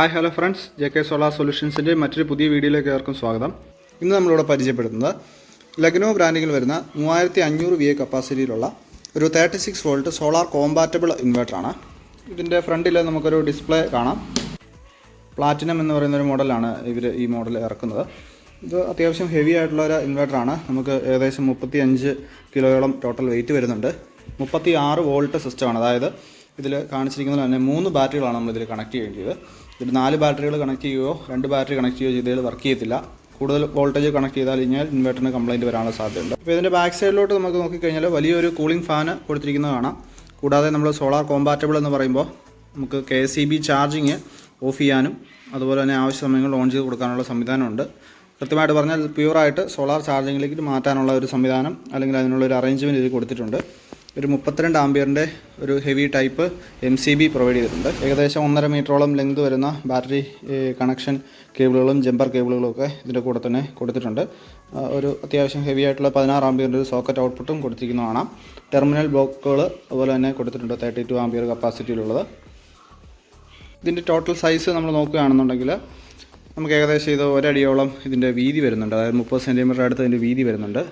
Hi hello friends J K solar സൊല്യൂഷൻസിന്റെ മറ്റൊരു പുതിയ വീഡിയോയിലേക്ക് ഏവർക്കും സ്വാഗതം. ഇന്ന് നമ്മളിവിടെ പരിചയപ്പെടുത്തുന്നത് ലഗ്നോ ബ്രാൻഡിങ്ങിൽ വരുന്ന മൂവായിരത്തി അഞ്ഞൂറ് വി എ കപ്പാസിറ്റിയിലുള്ള ഒരു thirty six volt solar compatible ഇൻവെർട്ടറാണ് ഇതിന്റെ ഫ്രണ്ടിൽ നമുക്കൊരു ഡിസ്പ്ലേ കാണാം. പ്ലാറ്റിനം എന്ന് പറയുന്ന ഒരു മോഡലാണ് ഇവർ ഈ മോഡൽ ഇറക്കുന്നത്. ഇത് അത്യാവശ്യം ഹെവി ആയിട്ടുള്ള ഒരു ഇൻവെർട്ടറാണ് നമുക്ക് ഏകദേശം മുപ്പത്തി അഞ്ച് കിലോയോളം ടോട്ടൽ വെയിറ്റ് വരുന്നുണ്ട്. മുപ്പത്തി ആറ് വോൾട്ട് സിസ്റ്റമാണ് അതായത് ഇതിൽ കാണിച്ചിരിക്കുന്നത് തന്നെ മൂന്ന് ബാറ്ററികളാണ് നമ്മൾ ഇതിൽ കണക്ട് ചെയ്യേണ്ടത്. ഇതിൽ നാല് ബാറ്ററികൾ കണക്ട് ചെയ്യുകയോ രണ്ട് ബാറ്ററി കണക്ട് ചെയ്യുകയോ ചെയ്താൽ വർക്ക് ചെയ്യത്തില്ല. കൂടുതൽ വോൾട്ടേജ് കണക്ട് ചെയ്താൽ കഴിഞ്ഞാൽ ഇൻവെർട്ടറിന് കംപ്ലൈന്റ് വരാനുള്ള സാധ്യതയുണ്ട്. അപ്പോൾ ഇതിന്റെ ബാക്ക് സൈഡിലോട്ട് നമുക്ക് നോക്കിക്കഴിഞ്ഞാൽ വലിയൊരു കൂളിംഗ് ഫാന് കൊടുത്തിരിക്കുന്നത് കാണാം. കൂടാതെ നമ്മൾ സോളാർ കോമ്പാറ്റബിൾ എന്ന് പറയുമ്പോൾ നമുക്ക് K S C B charging off ചെയ്യാനും അതുപോലെ തന്നെ ആവശ്യ സമയങ്ങളിൽ ഓൺ ചെയ്ത് കൊടുക്കാനുള്ള സംവിധാനമുണ്ട്. കൃത്യമായിട്ട് പറഞ്ഞാൽ പ്യുവറായിട്ട് സോളാർ ചാർജിങ്ങിലേക്ക് മാറ്റാനുള്ള ഒരു സംവിധാനം അല്ലെങ്കിൽ അതിനുള്ള ഒരു അറേഞ്ച്മെന്റ് ഇതിൽ കൊടുത്തിട്ടുണ്ട്. ഒരു മുപ്പത്തിരണ്ട് ആംബിയറിന്റെ ഒരു heavy type M C B provide ചെയ്തിട്ടുണ്ട്. ഏകദേശം ഒന്നര മീറ്ററോളം ലെങ്ത് വരുന്ന ബാറ്ററി കണക്ഷൻ കേബിളുകളും ജമ്പർ കേബിളുകളും ഒക്കെ ഇതിന്റെ കൂടെ തന്നെ കൊടുത്തിട്ടുണ്ട്. ഒരു അത്യാവശ്യം ഹെവി ആയിട്ടുള്ള പതിനാറ് ആംബിയറിന്റെ ഒരു സോക്കറ്റ് ഔട്ട്പുട്ടും കൊടുത്തിരിക്കുന്നത് കാണാം. ടെർമിനൽ ബ്ലോക്കുകൾ അതുപോലെ തന്നെ കൊടുത്തിട്ടുണ്ട് തേർട്ടി ടു ആംബിയർ കപ്പാസിറ്റിയിലുള്ളത് ഇതിന്റെ ടോട്ടൽ സൈസ് നമ്മൾ നോക്കുകയാണെന്നുണ്ടെങ്കിൽ നമുക്ക് ഏകദേശം ഇത് ഒരടിയോളം ഇതിന്റെ വീതി വരുന്നുണ്ട്. അതായത് മുപ്പത് സെന്റിമീറ്റർ അടുത്ത് ഇതിന്റെ വീതി വരുന്നുണ്ട്.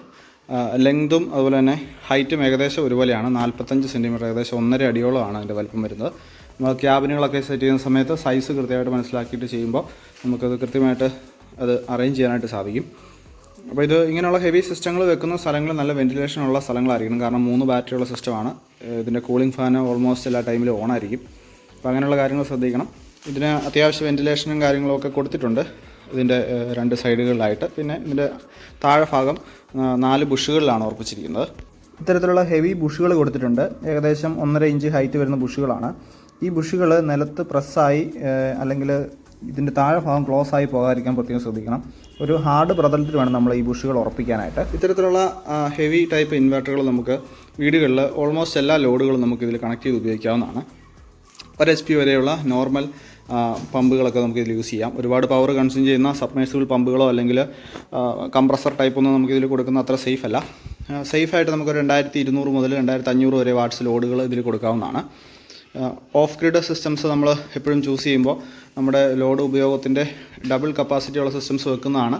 ലെങ്തും അതുപോലെ തന്നെ ഹൈറ്റും ഏകദേശം ഒരുപോലെയാണ്. നാൽപ്പത്തഞ്ച് സെന്റിമീറ്റർ ഏകദേശം ഒന്നര അടിയോളമാണ് അതിന്റെ വലിപ്പം വരുന്നത്. നമ്മൾ ക്യാബിനുകളൊക്കെ സെറ്റ് ചെയ്യുന്ന സമയത്ത് സൈസ് കൃത്യമായിട്ട് മനസ്സിലാക്കിയിട്ട് ചെയ്യുമ്പോൾ നമുക്കത് കൃത്യമായിട്ട് അത് അറേഞ്ച് ചെയ്യാനായിട്ട് സാധിക്കും. അപ്പോൾ ഇത് ഇങ്ങനെയുള്ള ഹെവി സിസ്റ്റങ്ങൾ വെക്കുന്ന സ്ഥലങ്ങൾ നല്ല വെന്റിലേഷൻ ഉള്ള സ്ഥലങ്ങളായിരിക്കണം. കാരണം മൂന്ന് ബാറ്ററി ഉള്ള സിസ്റ്റമാണ് ഇതിന്റെ കൂളിംഗ് ഫാൻ ഓൾമോസ്റ്റ് എല്ലാ ടൈമിലും ഓൺ ആയിരിക്കും അപ്പോൾ അങ്ങനെയുള്ള കാര്യങ്ങൾ ശ്രദ്ധിക്കണം. ഇതിന് അത്യാവശ്യം വെന്റിലേഷനും കാര്യങ്ങളും ഒക്കെ കൊടുത്തിട്ടുണ്ട്. ഇതിന്റെ രണ്ട് സൈഡുകളിലായിട്ട്. പിന്നെ ഇതിന്റെ താഴെ ഭാഗം നാല് ബുഷുകളിലാണ് ഉറപ്പിച്ചിരിക്കുന്നത്. ഇത്തരത്തിലുള്ള ഹെവി ബുഷുകൾ കൊടുത്തിട്ടുണ്ട്. ഏകദേശം ഒന്നര ഇഞ്ച് ഹൈറ്റ് വരുന്ന ബുഷുകളാണ്. ഈ ബുഷുകൾ നിലത്ത് പ്രസ്സായി അല്ലെങ്കിൽ ഇതിന്റെ താഴെ ഭാഗം ക്ലോസ് ആയി പോകാതിരിക്കാൻ പ്രത്യേകം ശ്രദ്ധിക്കണം. ഒരു ഹാർഡ് പ്രതലത്തിൽ വേണം നമ്മൾ ഈ ബുഷുകൾ ഉറപ്പിക്കാനായിട്ട്. ഇത്തരത്തിലുള്ള ഹെവി ടൈപ്പ് ഇൻവെർട്ടറുകൾ നമുക്ക് വീടുകളിൽ ഓൾമോസ്റ്റ് എല്ലാ ലോഡുകളും നമുക്ക് ഇതിൽ കണക്ട് ചെയ്ത് ഉപയോഗിക്കാവുന്നതാണ്. ഒരു എച്ച് പി വരെയുള്ള നോർമൽ പമ്പുകളൊക്കെ നമുക്ക് ഇതിൽ യൂസ് ചെയ്യാം. ഒരുപാട് പവർ കൺസ്യൂം ചെയ്യുന്ന സബ്മേഴ്സിബിൾ പമ്പുകളോ അല്ലെങ്കിൽ കംപ്രസർ ടൈപ്പൊന്നും നമുക്ക് ഇതിൽ കൊടുക്കുന്ന അത്ര സേഫ് അല്ല. സേഫായിട്ട് നമുക്ക് രണ്ടായിരത്തി ഇരുന്നൂറ് മുതൽ രണ്ടായിരത്തി അഞ്ഞൂറ് വരെ വാട്ട്സ് ലോഡുകൾ ഇതിൽ കൊടുക്കാവുന്നതാണ്. ഓഫ് ഗ്രിഡ് സിസ്റ്റംസ് നമ്മൾ എപ്പോഴും ചൂസ് ചെയ്യുമ്പോൾ നമ്മുടെ ലോഡ് ഉപയോഗത്തിന്റെ ഡബിൾ കപ്പാസിറ്റിയുള്ള സിസ്റ്റംസ് വെക്കുന്നതാണ്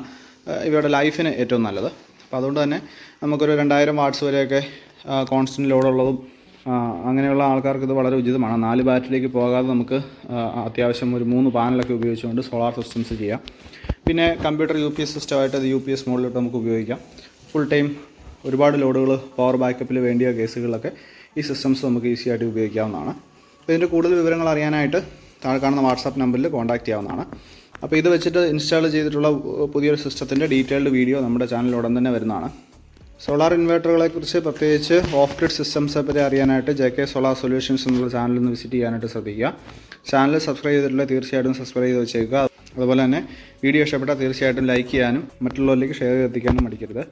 ഇവയുടെ ലൈഫിന് ഏറ്റവും നല്ലത്. അപ്പോൾ അതുകൊണ്ട് തന്നെ നമുക്കൊരു രണ്ടായിരം വാട്ട്സ് വരെയൊക്കെ കോൺസ്റ്റന്റ് ലോഡുള്ളതും അങ്ങനെയുള്ള ആൾക്കാർക്ക് ഇത് വളരെ ഉചിതമാണ്. നാല് ബാറ്ററിയിലേക്ക് പോകാതെ നമുക്ക് അത്യാവശ്യം ഒരു മൂന്ന് പാനലൊക്കെ ഉപയോഗിച്ചുകൊണ്ട് സോളാർ സിസ്റ്റംസ് ചെയ്യാം. പിന്നെ കമ്പ്യൂട്ടർ യു പി എസ് സിസ്റ്റമായിട്ട് അത് യു പി എസ് മോഡിലോട്ട് നമുക്ക് ഉപയോഗിക്കാം. ഫുൾ ടൈം ഒരുപാട് ലോഡുകൾ പവർ ബാക്കപ്പിൽ വേണ്ടിയ കേസുകളിലൊക്കെ ഈ സിസ്റ്റംസ് നമുക്ക് ഈസി ആയിട്ട് ഉപയോഗിക്കാവുന്നതാണ്. അപ്പോൾ ഇതിന്റെ കൂടുതൽ വിവരങ്ങൾ അറിയാനായിട്ട് താഴെ കാണുന്ന വാട്സാപ്പ് നമ്പറിൽ കോൺടാക്ട് ചെയ്യാവുന്നതാണ്. അപ്പോൾ ഇത് വെച്ചിട്ട് ഇൻസ്റ്റാൾ ചെയ്തിട്ടുള്ള പുതിയൊരു സിസ്റ്റത്തിന്റെ ഡീറ്റെയിൽഡ് വീഡിയോ നമ്മുടെ ചാനലിൽ ഉടൻ തന്നെ വരുന്നതാണ്. സോളാർ ഇൻവെർട്ടറുകളെ കുറിച്ച് പ്രത്യേകിച്ച് ഓഫ് ഗ്രിഡ് സിസ്റ്റംസെ പറ്റി അറിയാനായിട്ട് ജെ കെ സോളാർ സൊല്യൂഷൻസ് എന്നുള്ള ചാനൽ ഒന്ന് വിസിറ്റ് ചെയ്യാനായിട്ട് ശ്രദ്ധിക്കുക. ചാനൽ സബ്സ്ക്രൈബ് ചെയ്തിട്ടുള്ള തീർച്ചയായിട്ടും സബ്സ്ക്രൈബ് ചെയ്ത് വെച്ചേക്കുക. അതുപോലെ തന്നെ വീഡിയോ ഇഷ്ടപ്പെട്ടാൽ തീർച്ചയായിട്ടും ലൈക്ക് ചെയ്യാനും മറ്റുള്ളവരിലേക്ക് ഷെയർ ചെയ്തെത്തിക്കാനും മടിക്കരുത്.